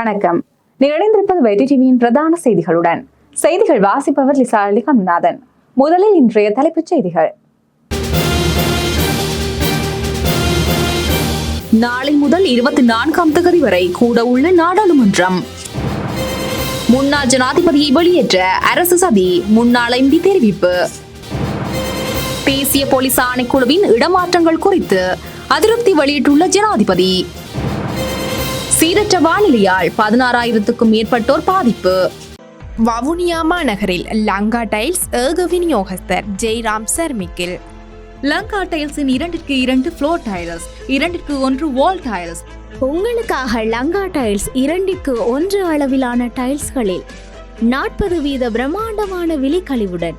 வணக்கம். நீங்கள் இணைந்திருப்பது வெற்றி டிவியின் பிரதான செய்திகளுடன். செய்திகள் வாசிப்பவர் லிசா முதலில் இன்றைய தலைப்புச் செய்திகள். நாளை முதல் இருபத்தி நான்காம் தேதி வரை கூட உள்ள நாடாளுமன்றம். முன்னாள் ஜனாதிபதியை வெளியேற்ற அரசு சதி முன்னாள் எம்பி தெரிவிப்பு. தேசிய போலீஸ் ஆணைக்குழுவின் இடமாற்றங்கள் குறித்து அதிருப்தி வெளியிட்டுள்ள ஜனாதிபதி. சீரற்ற வானிலையால் பதினாறாயிரத்துக்கும் மேற்பட்டோர் பாதிப்பு. வவுனியா மாநகரில் லங்கா டைல்ஸ் ஏக விநியோகஸ்தர் ஜெய்ராம் சர்மிக்கில். லங்கா டைல்ஸின் இரண்டிற்கு இரண்டு ஃப்ளோர் டைல்ஸ் இரண்டிற்கு ஒன்று வால் டைல்ஸ் உங்களுக்காக லங்கா டைல்ஸ் இரண்டிற்கு ஒன்று அளவிலான டைல்ஸ்களில் நாற்பது வீத பிரம்மாண்டமான விழிக்கழிவுடன்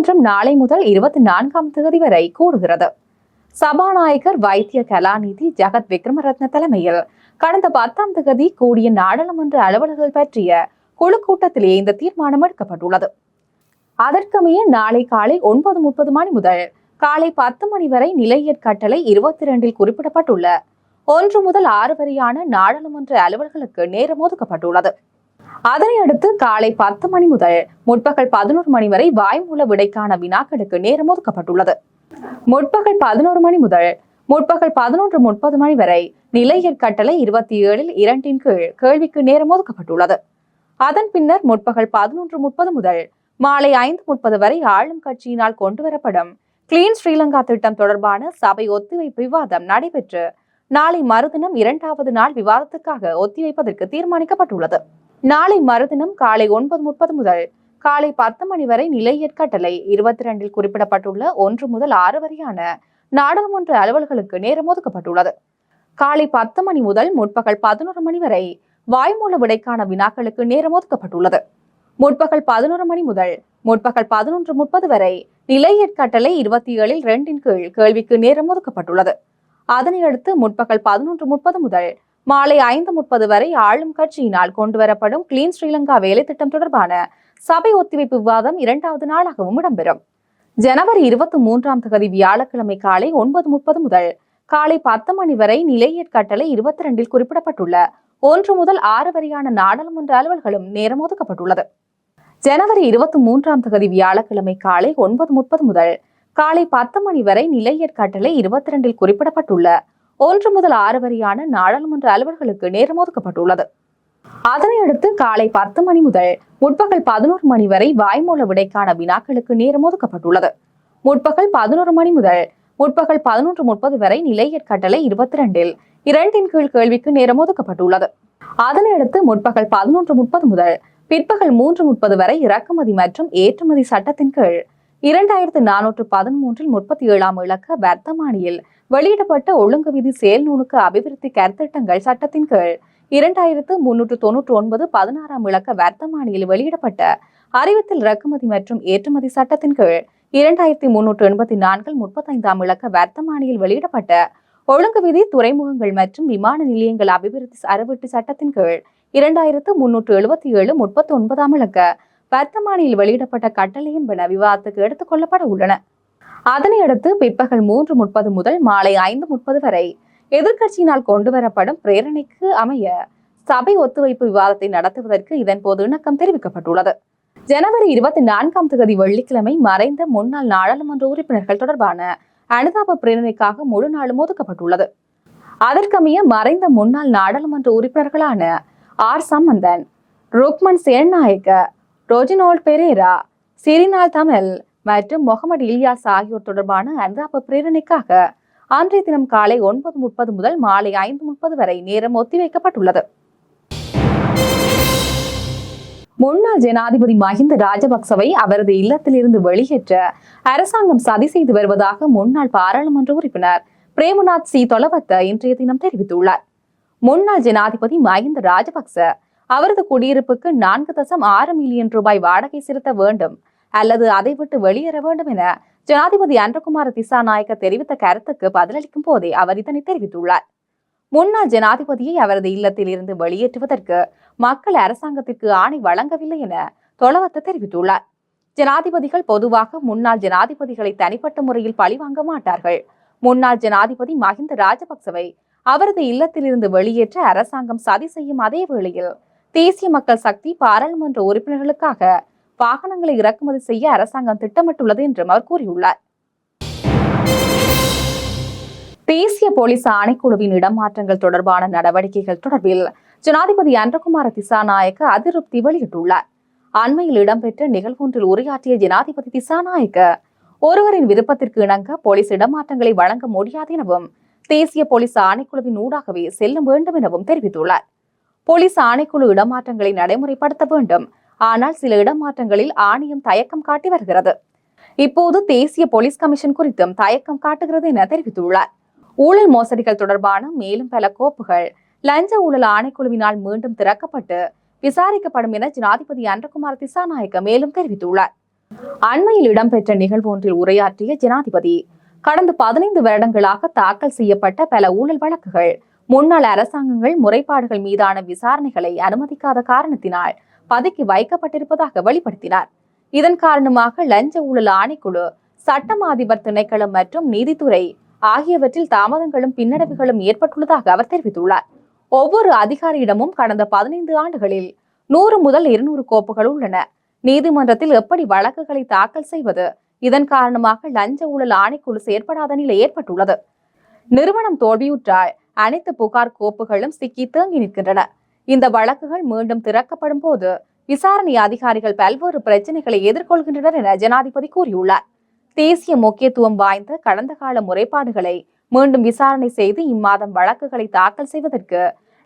நாடாளுமன்றம் நாளை முதல் இருபத்தி நான்காம் தேதி வரை கூடுகிறது. சபாநாயகர் வைத்திய கலாநிதி ஜெகத் விக்ரமரத்ன தலைமையில் கடந்த பத்தாம் தேதி கூடிய நாடாளுமன்ற அலுவலர்கள் பற்றிய குழு கூட்டத்திலே இந்த தீர்மானம் எடுக்கப்பட்டுள்ளது. அதற்கமைய நாளை காலை ஒன்பது முப்பது மணி முதல் காலை பத்து மணி வரை நிலையற் கட்டளை இருபத்தி இரண்டில் குறிப்பிடப்பட்டுள்ள. ஒன்று முதல் ஆறு வரையான நாடாளுமன்ற அலுவல்களுக்கு நேரம் ஒதுக்கப்பட்டுள்ளது. அதனை அடுத்து காலை பத்து மணி முதல் முற்பகல் பதினோரு மணி வரை வாய்மூல விடைக்கான வினாக்களுக்கு நேரம் ஒதுக்கப்பட்டுள்ளது. முற்பகல் பதினோரு மணி முதல் முற்பகல் பதினொன்று முப்பது மணி வரை நிலையற் கட்டளை இருபத்தி ஏழில் இரண்டின் கீழ் கேள்விக்கு நேரம் ஒதுக்கப்பட்டுள்ளது. அதன் பின்னர் முற்பகல் பதினொன்று முப்பது முதல் மாலை ஐந்து முப்பது வரை ஆளும் கட்சியினால் கொண்டுவரப்படும் கிளீன் ஸ்ரீலங்கா திட்டம் தொடர்பான சபை ஒத்திவைப்பு விவாதம் நடைபெற்று நாளை மறுதினம் இரண்டாவது நாள் விவாதத்துக்காக ஒத்திவைப்பதற்கு தீர்மானிக்கப்பட்டுள்ளது. நாளை மறுதினம் காலை ஒன்பது முப்பது முதல் காலை பத்து மணி வரை நிலையற்கட்டளை இருபத்தி ரெண்டில் குறிப்பிடப்பட்டுள்ள ஒன்று முதல் ஆறு வரையான நாடாளுமன்ற அலுவல்களுக்கு நேரம் ஒதுக்கப்பட்டுள்ளது. காலை பத்து மணி முதல் முற்பகல் பதினோரு மணி வரை வாய்மூல விடைக்கான வினாக்களுக்கு நேரம் ஒதுக்கப்பட்டுள்ளது. முற்பகல் பதினோரு மணி முதல் முற்பகல் பதினொன்று முப்பது வரை நிலை ஏற்கட்டளை இருபத்தி ஏழில் ரெண்டின் கீழ் கேள்விக்கு நேரம் ஒதுக்கப்பட்டுள்ளது. அதனையடுத்து முற்பகல் பதினொன்று முப்பது முதல் மாலை ஐந்து முப்பது வரை ஆளும் கட்சியினால் கொண்டுவரப்படும் கிளீன் ஸ்ரீலங்கா வேலைத்திட்டம் தொடர்பான சபை ஒத்திவைப்பு விவாதம் இரண்டாவது நாளாகவும் இடம்பெறும். ஜனவரி இருபத்தி மூன்றாம் தேதி வியாழக்கிழமை காலை ஒன்பது முப்பது முதல் காலை பத்து மணி வரை நிலையற்கட்டளை இருபத்தி ரெண்டில் குறிப்பிடப்பட்டுள்ள. ஒன்று முதல் ஆறு வரையான நாடாளுமன்ற அலுவல்களும் நேரம் ஒதுக்கப்பட்டுள்ளது. ஜனவரி இருபத்தி மூன்றாம் தேதி வியாழக்கிழமை காலை ஒன்பது முப்பது முதல் காலை பத்து மணி வரை நிலையற்கட்டளை இருபத்தி ரெண்டில் குறிப்பிடப்பட்டுள்ள. ஒன்று முதல் ஆறு வரையான நாடாளுமன்ற அலுவல்களுக்கு நேரம் ஒதுக்கப்பட்டுள்ளது. அதனையடுத்து காலை பத்து மணி முதல் முற்பகல் பதினோரு மணி வரை வாய்மூல விடைக்கான வினாக்களுக்கு நேரம் ஒதுக்கப்பட்டுள்ளது. முற்பகல் பதினோரு மணி முதல் முற்பகல் பதினொன்று முப்பது வரை நிலையற் கட்டளை இருபத்தி ரெண்டில் இரண்டின் கீழ் கேள்விக்கு நேரம் ஒதுக்கப்பட்டுள்ளது. அதனை அடுத்து முற்பகல் பதினொன்று முப்பது முதல் பிற்பகல் மூன்று முப்பது வரை இறக்குமதி மற்றும் ஏற்றுமதி சட்டத்தின் கீழ் இரண்டாயிரத்து நானூற்று பதிமூன்றில் முப்பத்தி ஏழாம் இலக்க வர்த்தமானியில் வெளியிடப்பட்ட ஒழுங்கு விதி செயல் நுணுக்க அபிவிருத்தி கருத்திட்டங்கள் சட்டத்தின் கீழ். இரண்டாயிரத்து முன்னூற்று தொன்னூற்று ஒன்பது பதினாறாம் இலக்க வர்த்தமானியில் வெளியிடப்பட்ட அறிவித்தல் இறக்குமதி மற்றும் ஏற்றுமதி சட்டத்தின் கீழ் இரண்டாயிரத்தி முன்னூற்று எண்பத்தி நான்கில் முப்பத்தைந்தாம் இலக்க வர்த்தமானியில் வெளியிடப்பட்ட ஒழுங்கு விதி துறைமுகங்கள் மற்றும் விமான நிலையங்கள் அபிவிருத்தி அறவீட்டு சட்டத்தின் கீழ் இரண்டாயிரத்து முன்னூற்று எழுபத்தி ஏழு முப்பத்தி ஒன்பதாம் இலக்க வர்த்தமானியில் வெளியிடப்பட்ட கட்டளை என்பன விவாதத்துக்கு எடுத்துக் கொள்ளப்பட உள்ளன. அதனையடுத்து பிற்பகல் மூன்று முப்பது முதல் மாலை ஐந்து முப்பது வரை எதிர்க்கட்சியினால் கொண்டுவரப்படும் பிரேரணைக்கு அமைய சபை ஒத்துழைப்பு விவாதத்தை நடத்துவதற்கு இதன் போது இணக்கம் தெரிவிக்கப்பட்டுள்ளது. ஜனவரி இருபத்தி நான்காம் தேதி வெள்ளிக்கிழமை மறைந்த முன்னாள் நாடாளுமன்ற உறுப்பினர்கள் தொடர்பான அனுதாப பிரேரணைக்காக முழு நாளும் ஒதுக்கப்பட்டுள்ளது. அதற்கமைய மறைந்த முன்னாள் நாடாளுமன்ற உறுப்பினர்களான ஆர் சம்பந்தன் ருக்மன் சேனநாயக்க ரோஜினோல் பெரேரா சிறினால் தமிழ் மற்றும் முகமது இலியாஸ் ஆகியோர் தொடர்பான அனுதாப பிரேரணைக்காக அன்றைய தினம் காலை ஒன்பது முப்பது முதல் மாலை ஐந்து முப்பது வரை நேரம் ஒத்திவைக்கப்பட்டுள்ளது. முன்னாள் ஜனாதிபதி மஹிந்த ராஜபக்சவை அவரது இல்லத்திலிருந்து வெளியேற்ற அரசாங்கம் சதி செய்து வருவதாக முன்னாள் பாராளுமன்ற உறுப்பினர் பிரேமநாத் சி. தொலவத்த இன்றைய தினம் தெரிவித்துள்ளார். முன்னாள் ஜனாதிபதி மஹிந்த ராஜபக்ச அவரது குடியிருப்புக்கு நான்கு தசம் ஆறு மில்லியன் ரூபாய் வாடகை செலுத்த வேண்டும் அல்லது அதை விட்டு வெளியேற வேண்டும் என ஜனாதிபதி அன்றகுமார திசாநாயக்க தெரிவித்த கருத்துக்கு பதிலளிக்கும் போதே அவர் இதனை தெரிவித்துள்ளார். முன்னாள் ஜனாதிபதியை அவரது இல்லத்தில் இருந்து வெளியேற்றுவதற்கு மக்கள் அரசாங்கத்திற்கு ஆணை வழங்கவில்லை என தொலவத்த தெரிவித்துள்ளார். ஜனாதிபதிகள் பொதுவாக முன்னாள் ஜனாதிபதிகளை தனிப்பட்ட முறையில் பழிவாங்க மாட்டார்கள். முன்னாள் ஜனாதிபதி மஹிந்த ராஜபக்சவை அவரது இல்லத்திலிருந்து வெளியேற்ற அரசாங்கம் சதி செய்யும் அதே வேளையில் தேசிய மக்கள் சக்தி பாராளுமன்ற உறுப்பினர்களுக்காக வாகனங்களை இறக்குமதி செய்ய அரசாங்கம் திட்டமிட்டுள்ளது என்றும் அவர் கூறியுள்ளார். தேசிய போலீஸ் ஆணைக்குழுவின் இடமாற்றங்கள் தொடர்பான நடவடிக்கைகள் தொடர்பில் ஜனாதிபதி அன்றகுமார திசாநாயக்க அதிருப்தி வெளியிட்டுள்ளார். அண்மையில் இடம்பெற்ற நிகழ்வொன்றில் உரையாற்றிய ஜனாதிபதி திசாநாயக்க ஒருவரின் விருப்பத்திற்கு இணங்க போலீஸ் இடமாற்றங்களை வழங்க முடியாது எனவும் தேசிய போலீஸ் ஆணைக்குழுவின் ஊடாகவே செல்ல வேண்டும் எனவும் தெரிவித்துள்ளார். போலீஸ் ஆணைக்குழு இடமாற்றங்களை நடைமுறைப்படுத்த வேண்டும் ஆனால் சில இடமாற்றங்களில் ஆணையம் தயக்கம் காட்டி வருகிறது. இப்போது தேசிய போலீஸ் கமிஷன் குறித்தும் தயக்கம் காட்டுகிறது என தெரிவித்துள்ளார். ஊழல் மோசடிகள் தொடர்பான மேலும் பல கோப்புகள் லஞ்ச ஊழல் ஆணைக்குழுவினால் மீண்டும் திறக்கப்பட்டு விசாரிக்கப்படும் என ஜனாதிபதி அன்றகுமார் திசாநாயக்க மேலும் தெரிவித்துள்ளார். அண்மையில் இடம்பெற்ற நிகழ்வு ஒன்றில் உரையாற்றிய ஜனாதிபதி கடந்த பதினைந்து வருடங்களாக தாக்கல் செய்யப்பட்ட பல ஊழல் வழக்குகள் முன்னாள் அரசாங்கங்கள் முறைப்பாடுகள் மீதான விசாரணைகளை அனுமதிக்காத காரணத்தினால் பதுக்கி வைக்கப்பட்டிருப்பதாக வெளிப்படுத்தினார். இதன் காரணமாக லஞ்ச ஊழல் ஆணைக்குழு சட்டம் அதிபர் திணைக்களம் மற்றும் நீதித்துறை ஆகியவற்றில் தாமதங்களும் பின்னடைவுகளும் ஏற்பட்டுள்ளதாக அவர் தெரிவித்துள்ளார். ஒவ்வொரு அதிகாரியிடமும் கடந்த பதினைந்து ஆண்டுகளில் நூறு முதல் இருநூறு கோப்புகள் உள்ளன. நீதிமன்றத்தில் எப்படி வழக்குகளை தாக்கல் செய்வது? இதன் காரணமாக லஞ்ச ஊழல் ஆணைக்குழு செயற்படாத நிலை ஏற்பட்டுள்ளது. நிறுவனம் தோல்வியுற்றால் அனைத்து புகார் கோப்புகளும் சிக்கி தேங்கி நிற்கின்றன. இந்த வழக்குகள் மீண்டும் திறக்கப்படும் போது விசாரணை அதிகாரிகள் பல்வேறு பிரச்சனைகளை எதிர்கொள்கின்றனர் என ஜனாதிபதி கூறியுள்ளார். தேசிய முக்கியத்துவம் வாய்ந்த கடந்த கால முறைப்பாடுகளை மீண்டும் விசாரணை செய்து இம்மாதம் வழக்குகளை தாக்கல் செய்வதற்கு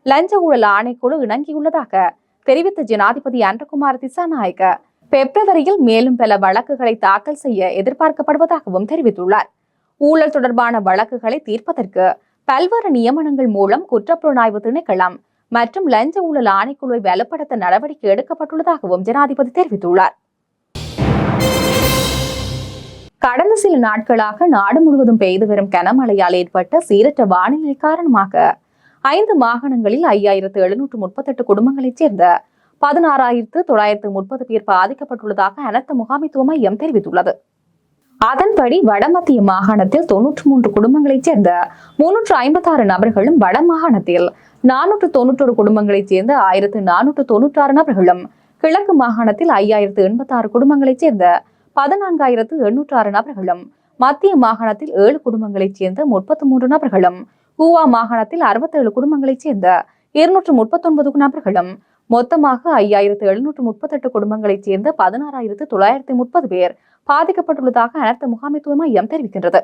லஞ்ச ஊழல் ஆணைக்குழு இணங்கியுள்ளதாக தெரிவித்த ஜனாதிபதி அன்றகுமார் திசாநாயக்க பிப்ரவரியில் மேலும் பல வழக்குகளை தாக்கல் செய்ய எதிர்பார்க்கப்படுவதாகவும் தெரிவித்துள்ளார். ஊழல் தொடர்பான வழக்குகளை தீர்ப்பதற்கு பல்வேறு நியமனங்கள் மூலம் குற்றப்புலனாய்வு திணைக்களம் மற்றும் லஞ்ச ஊழல் ஆணைக்குழுவை வலுப்படுத்த நடவடிக்கை எடுக்கப்பட்டுள்ளதாகவும் ஜனாதிபதி தெரிவித்துள்ளார். கடந்த சில நாட்களாக நாடு முழுவதும் பெய்து வரும் கனமழையால் ஏற்பட்ட சீரற்ற வானிலை காரணமாக ஐந்து மாகாணங்களில் ஐயாயிரத்து எழுநூற்று முப்பத்தெட்டு குடும்பங்களைச் சேர்ந்த பதினாறாயிரத்து தொள்ளாயிரத்து முப்பது பேர் பாதிக்கப்பட்டுள்ளதாக அனர்த்த முகாமைத்துவ மையம் தெரிவித்துள்ளது. அதன்படி வடமத்திய மாகாணத்தில் தொன்னூற்று மூன்று குடும்பங்களைச் சேர்ந்த முன்னூற்று ஐம்பத்தாறு நபர்களும் வட மாகாணத்தில் நானூற்று தொன்னூற்றொரு குடும்பங்களைச் சேர்ந்த ஆயிரத்து நானூற்று தொன்னூற்றாறு நபர்களும் கிழக்கு மாகாணத்தில் ஐயாயிரத்து எண்பத்தாறு குடும்பங்களைச் சேர்ந்த பதினான்காயிரத்து எண்ணூற்று ஆறு நபர்களும் மத்திய மாகாணத்தில் ஏழு குடும்பங்களைச் சேர்ந்த முப்பத்து மூன்று நபர்களும் கூவா மாகாணத்தில் அறுபத்தேழு குடும்பங்களைச் சேர்ந்த இருநூற்று முப்பத்தொன்பது நபர்களும் மொத்தமாக ஐயாயிரத்து எழுநூற்று முப்பத்தெட்டு குடும்பங்களைச் சேர்ந்த பதினாறாயிரத்து தொள்ளாயிரத்து முப்பது பேர் பாதிக்கப்பட்டுள்ளதாக அனர்த்த முகாமைத்துவ மையம் தெரிவிக்கின்றது.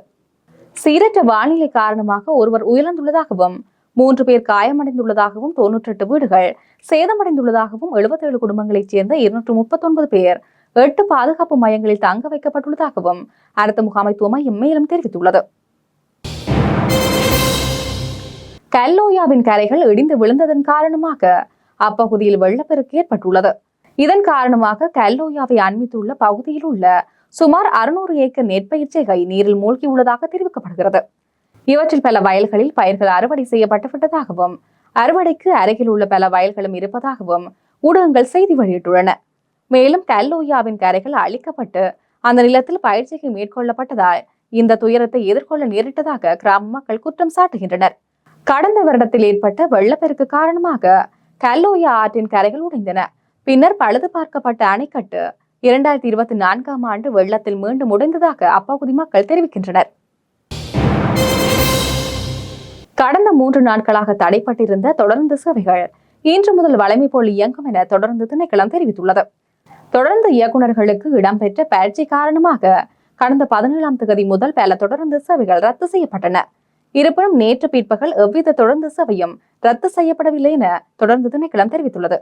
சீரற்ற வானிலை காரணமாக ஒருவர் உயிரிழந்துள்ளதாகவும் மூன்று பேர் காயமடைந்துள்ளதாகவும் தொன்னூற்றெட்டு வீடுகள் சேதமடைந்துள்ளதாகவும் எழுபத்தேழு குடும்பங்களைச் சேர்ந்த இருநூற்று முப்பத்தொன்பது பேர் எட்டு பாதுகாப்பு மையங்களில் தங்க வைக்கப்பட்டுள்ளதாகவும் அடுத்த முகாமைத்துவ மையம் மேலும் தெரிவித்துள்ளது. கல்லோயாவின் கரைகள் இடிந்து விழுந்ததன் காரணமாக அப்பகுதியில் வெள்ளப்பெருக்கு ஏற்பட்டுள்ளது. இதன் காரணமாக கல்லோயாவை அண்மித்துள்ள பகுதியில் உள்ள சுமார் அறுநூறு ஏக்கர் நெற்பயிர்ச்சைகை நீரில் மூழ்கியுள்ளதாக தெரிவிக்கப்படுகிறது. இவற்றில் பல வயல்களில் பயிர்கள் அறுவடை செய்யப்பட்டுவிட்டதாகவும் அறுவடைக்கு அருகில் உள்ள பல வயல்களும் இருப்பதாகவும் ஊடகங்கள் செய்தி வெளியிட்டுள்ளன. மேலும் கல்லோயாவின் கரைகள் அழிக்கப்பட்டு அந்த நிலத்தில் பயிற்சிக்கு மேற்கொள்ளப்பட்டதால் இந்த துயரத்தை எதிர்கொள்ள நேரிட்டதாக கிராம மக்கள் குற்றம் சாட்டுகின்றனர். கடந்த வருடத்தில் ஏற்பட்ட வெள்ளப்பெருக்கு காரணமாக கல்லோயா ஆற்றின் கரைகள் உடைந்தன. பின்னர் பழுது பார்க்கப்பட்ட அணைக்கட்டு இரண்டாயிரத்தி இருபத்தி நான்காம் ஆண்டு வெள்ளத்தில் மீண்டும் உடைந்ததாக அப்பகுதி மக்கள் தெரிவிக்கின்றனர். கடந்த மூன்று நாட்களாக தடைப்பட்டிருந்த தொடர்ந்து சேவைகள் இன்று முதல் வளமை போல் இயங்கும் என தொடர்ந்து திணைக்களம் தெரிவித்துள்ளது. தொடர்ந்து இயக்குநர்களுக்கு இடம்பெற்ற பயிற்சி காரணமாக கடந்த பதினேழாம் தேதி முதல் பல தொடர்ந்து சேவைகள் ரத்து செய்யப்பட்டன. இருப்பினும் நேற்று பிற்பகல் எவ்வித தொடர்ந்து சேவையும் ரத்து செய்யப்படவில்லை என தொடர்ந்து திணைக்களம் தெரிவித்துள்ளது.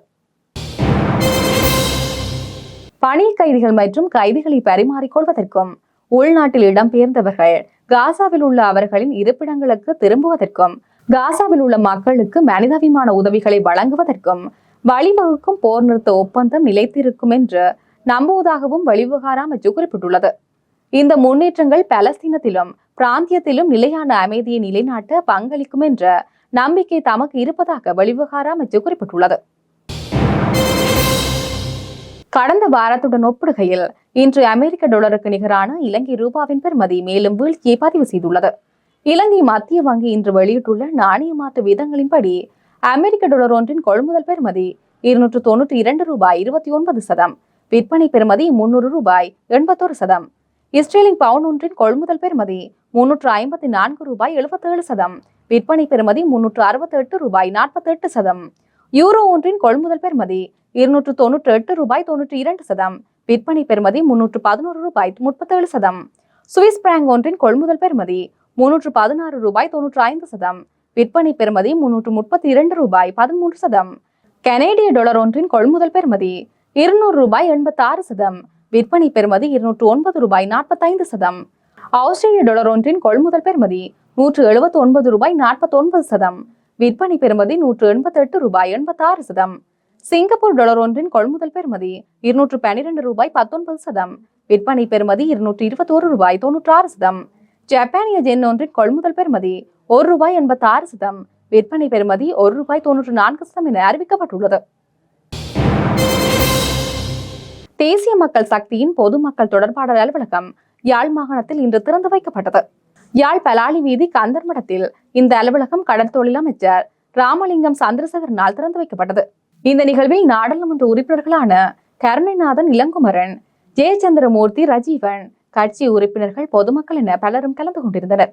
பணி கைதிகள் மற்றும் கைதிகளை பரிமாறிக்கொள்வதற்கும் உள்நாட்டில் இடம்பெயர்ந்தவர்கள் காசாவில் உள்ள அவர்களின் இருப்பிடங்களுக்கு திரும்புவதற்கும் காசாவில் உள்ள மக்களுக்கு மனிதாபிமான உதவிகளை வழங்குவதற்கும் வழிவகுக்கும் போர் நிறுத்த ஒப்பந்தம் நிலைத்திருக்கும் என்று நம்புவதாகவும் வெளிவிவகார அமைச்சு குறிப்பிட்டுள்ளது. இந்த முன்னேற்றங்கள் பலஸ்தீனத்திலும் பிராந்தியத்திலும் நிலையான அமைதியை நிலைநாட்ட பங்களிக்கும் என்ற நம்பிக்கை தமக்கு இருப்பதாக வெளிவிவகார அமைச்சு குறிப்பிட்டுள்ளது. கடந்த வாரத்துடன் ஒப்பிடுகையில் இன்று அமெரிக்க டாலருக்கு நிகரான இலங்கை ரூபாவின் பெறுமதி மேலும் வீழ்ச்சியை பதிவு செய்துள்ளது. இலங்கை மத்திய வங்கி இன்று வெளியிட்டுள்ள நாணய மாற்று விதங்களின்படி அமெரிக்க டாலர் ஒன்றின் கொள்முதல் பெறுமதி இருநூற்று தொன்னூற்றி இரண்டு ரூபாய் இருபத்தி ஒன்பது சதம் விற்பனை பெறுமதி முன்னூறு ரூபாய் எண்பத்தொரு சதம் இஸ்ரேலின் பவுன் ஒன்றின் கொள்முதல் பெறுமதி முன்னூற்று ஐம்பத்தி நான்கு ரூபாய் எழுபத்தேழு சதம் விற்பனை பெறுமதி முன்னூற்று அறுபத்தி எட்டு ரூபாய் நாற்பத்தி எட்டு சதம் யூரோ ஒன்றின் கொள்முதல் பெறுமதி இருநூற்று தொன்னூற்று எட்டு ரூபாய் தொன்னூற்றி இரண்டு சதம். விற்பனை பெறுமதி முன்னூற்று பதினோரு ரூபாய் முப்பத்தேழு சதம். சுவிஸ் பிராங்க் ஒன்றின் கொள்முதல் பெறுமதி முன்னூற்று பதினாறு ரூபாய் தொன்னூற்று ஐந்து சதம். விற்பனை பெறுமதி முன்னூற்று முப்பத்தி இரண்டு ரூபாய் பதிமூன்று சதம். கனேடிய டாலர் ஒன்றின் கொள்முதல் பெறுமதி இருநூறு ரூபாய் எண்பத்தாறு சதம். விற்பனை பெறுமதி இருநூற்று ஒன்பது ரூபாய் நாற்பத்தைந்து சதம். ஆஸ்திரேலிய டாலர் ஒன்றின் கொள்முதல் பெறுமதி நூற்று எழுபத்தி ஒன்பது ரூபாய் நாற்பத்தி ஒன்பது சதம். விற்பனை பெறுமதி நூற்று எண்பத்தி எட்டு ரூபாய் எண்பத்தாறு சதம். சிங்கப்பூர் டாலர் ஒன்றின் கொள்முதல் பெறுமதி இருநூற்று பன்னிரண்டு ரூபாய் பத்தொன்பது சதம். விற்பனை பெறுமதி இருநூற்று இருபத்தோரு ரூபாய் தொன்னூற்றாறு சதம். ஜப்பானிய ஜென் ஒன்றின் கொள்முதல் பெறுமதி ஒரு ரூபாய் எண்பத்தாறு சதம். விற்பனை பெறுமதி ஒரு ரூபாய் தொன்னூற்று நான்கு சதம் என அறிவிக்கப்பட்டுள்ளது. தேசிய மக்கள் சக்தியின் பொதுமக்கள் தொடர்பாடல் அலுவலகம் யாழ் மாகாணத்தில் இன்று திறந்து வைக்கப்பட்டது. யாழ் பலாலி வீதி கந்தர்மடத்தில் இந்த அலுவலகம் கடற்தொழில் அமைச்சர் ராமலிங்கம் சந்திரசேகரனால் திறந்து வைக்கப்பட்டது. இந்த நிகழ்வில் நாடாளுமன்ற உறுப்பினர்களான கருணைநாதன் இளங்குமரன் ஜெயச்சந்திரமூர்த்தி ரஜீவன் கட்சி உறுப்பினர்கள் பொதுமக்கள் என பலரும் கலந்து கொண்டிருந்தனர்.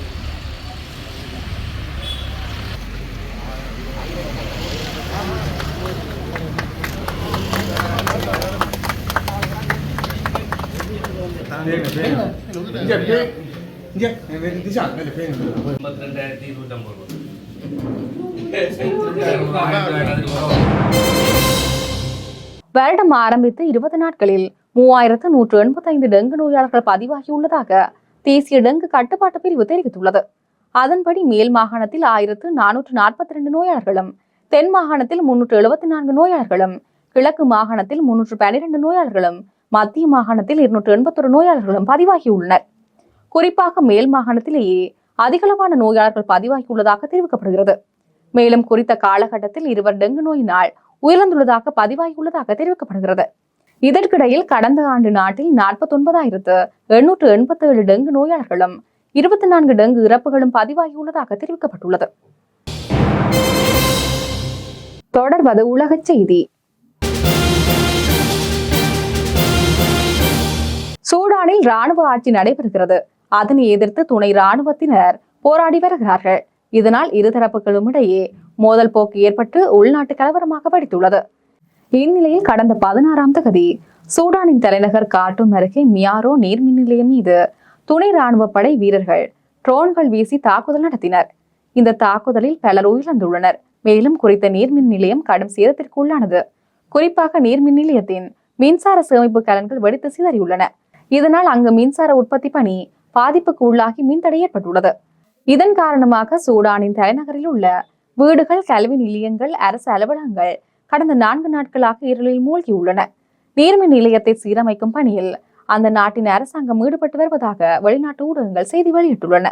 வருடம் ஆரம்பித்து இருபது நாட்களில் மூவாயிரத்து நூற்று எண்பத்தைந்து டெங்கு நோயாளர்கள் பதிவாகியுள்ளதாக தேசிய டெங்கு கட்டுப்பாட்டு பிரிவு தெரிவித்துள்ளது. அதன்படி மேல் மாகாணத்தில் ஆயிரத்து நானூற்று நாற்பத்தி ரெண்டு நோயாளர்களும் தென் மாகாணத்தில் முன்னூற்று எழுபத்தி நான்கு நோயாளர்களும் கிழக்கு மாகாணத்தில் முன்னூற்று பன்னிரண்டு நோயாளர்களும் மத்திய மாகாணத்தில் இருநூற்று எண்பத்தொரு நோயாளர்களும் பதிவாகியுள்ளனர். குறிப்பாக மேல் மாகாணத்திலேயே அதிகளவான நோயாளர்கள் பதிவாகியுள்ளதாக தெரிவிக்கப்படுகிறது. மேலும் குறித்த காலகட்டத்தில் இருவர் டெங்கு நோயினால் உயிரிழந்துள்ளதாக பதிவாகியுள்ளதாக தெரிவிக்கப்படுகிறது. இதற்கிடையில் கடந்த ஆண்டு நாட்டில் நாற்பத்தி ஒன்பதாயிரத்து எண்ணூற்று எண்பத்தி ஏழு டெங்கு நோயாளர்களும் இருபத்தி நான்கு டெங்கு இறப்புகளும் பதிவாகியுள்ளதாக தெரிவிக்கப்பட்டுள்ளது. தொடர்வது உலகச் செய்தி. சூடானில் ராணுவ ஆட்சி நடைபெறுகிறது. அதனை எதிர்த்து துணை ராணுவத்தினர் போராடி வருகிறார்கள். இதனால் இருதரப்புகளும் இடையே மோதல் போக்கு ஏற்பட்டு உள்நாட்டு கலவரமாக வெடித்துள்ளது. இந்நிலையில் கடந்த பதினாறாம் தகுதி சூடானின் தலைநகர் காட்டும் அருகே மியாரோ நீர்மின் நிலையம் மீது துணை ராணுவ படை வீரர்கள் ட்ரோன்கள் வீசி தாக்குதல் நடத்தினர். இந்த தாக்குதலில் பலர் உயிரிழந்துள்ளனர். மேலும் குறித்த நீர்மின் நிலையம் கடும் சேதத்திற்கு உள்ளானது. குறிப்பாக நீர்மின் நிலையத்தின் மின்சார சேமிப்பு கலன்கள் வெடித்து சிதறியுள்ளன. இதனால் அங்கு மின்சார உற்பத்தி பணி பாதிப்புக்கு உள்ளாகி மின்தடை ஏற்பட்டுள்ளது. இதன் காரணமாக சூடானின் தலைநகரில் உள்ள வீடுகள் கல்வி நிலையங்கள் அரசு அலுவலகங்கள் கடந்த நான்கு நாட்களாக இருளில் மூழ்கியுள்ளன. நீர்மின் நிலையத்தை சீரமைக்கும் பணியில் அந்த நாட்டின் அரசாங்கம் ஈடுபட்டு வருவதாக வெளிநாட்டு ஊடகங்கள் செய்தி வெளியிட்டுள்ளன.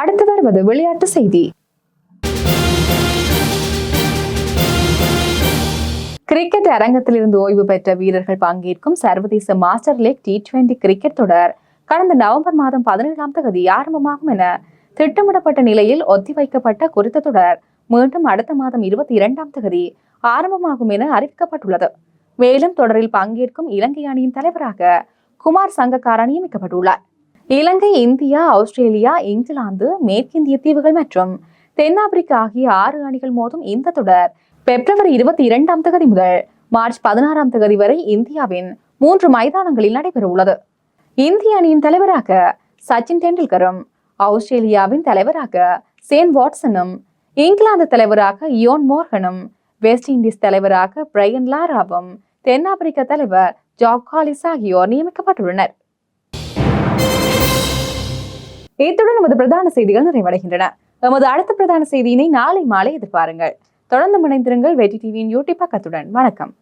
அடுத்து வருவது விளையாட்டு செய்தி. கிரிக்கெட் அரங்கத்திலிருந்து ஓய்வு பெற்ற வீரர்கள் பங்கேற்கும் சர்வதேச master league T twenty cricket தொடர். கடந்த நவம்பர் மாதம் பதினேழாம் தேதி ஆரம்பமாகும் என திட்டமிடப்பட்ட நிலையில் ஒத்திவைக்கப்பட்ட குறித்த தொடர். மீண்டும் அடுத்த மாதம் இருபத்தி இரண்டாம் தேதி ஆரம்பமாகும் என அறிவிக்கப்பட்டுள்ளது. மேலும் தொடரில் பங்கேற்கும் இலங்கை அணியின் தலைவராக குமார் சங்கக்காரா நியமிக்கப்பட்டுள்ளார். இலங்கை இந்தியா ஆஸ்திரேலியா இங்கிலாந்து மேற்கிந்திய தீவுகள் மற்றும் தென்னாப்பிரிக்கா ஆகிய ஆறு அணிகள் மோதும் இந்த தொடர் பிப்ரவரி இருபத்தி இரண்டாம் தேதி முதல் மார்ச் பதினாறாம் தேதி வரை இந்தியாவின் மூன்று மைதானங்களில் நடைபெற உள்ளது இந்திய அணியின் தலைவராக சச்சின் டெண்டுல்கரும் ஆஸ்திரேலியாவின் தலைவராக சேன் வாட்சனும் இங்கிலாந்து தலைவராக இயோன் மோர்கனும் வெஸ்ட் இண்டீஸ் தலைவராக பிரையன் லாராவும் தென்னாப்பிரிக்க தலைவர் ஜாக் காலிஸ் ஆகியோர் நியமிக்கப்பட்டுள்ளனர். இத்துடன் நமது பிரதான செய்திகள் நிறைவடைகின்றன. எமது அடுத்த பிரதான செய்தியினை நாளை மாலை எதிர்பாருங்கள். தொடர்ந்து முனைந்திருங்கள் வெற்றி டிவியின் யூடியூப் பக்கத்துடன். வணக்கம்.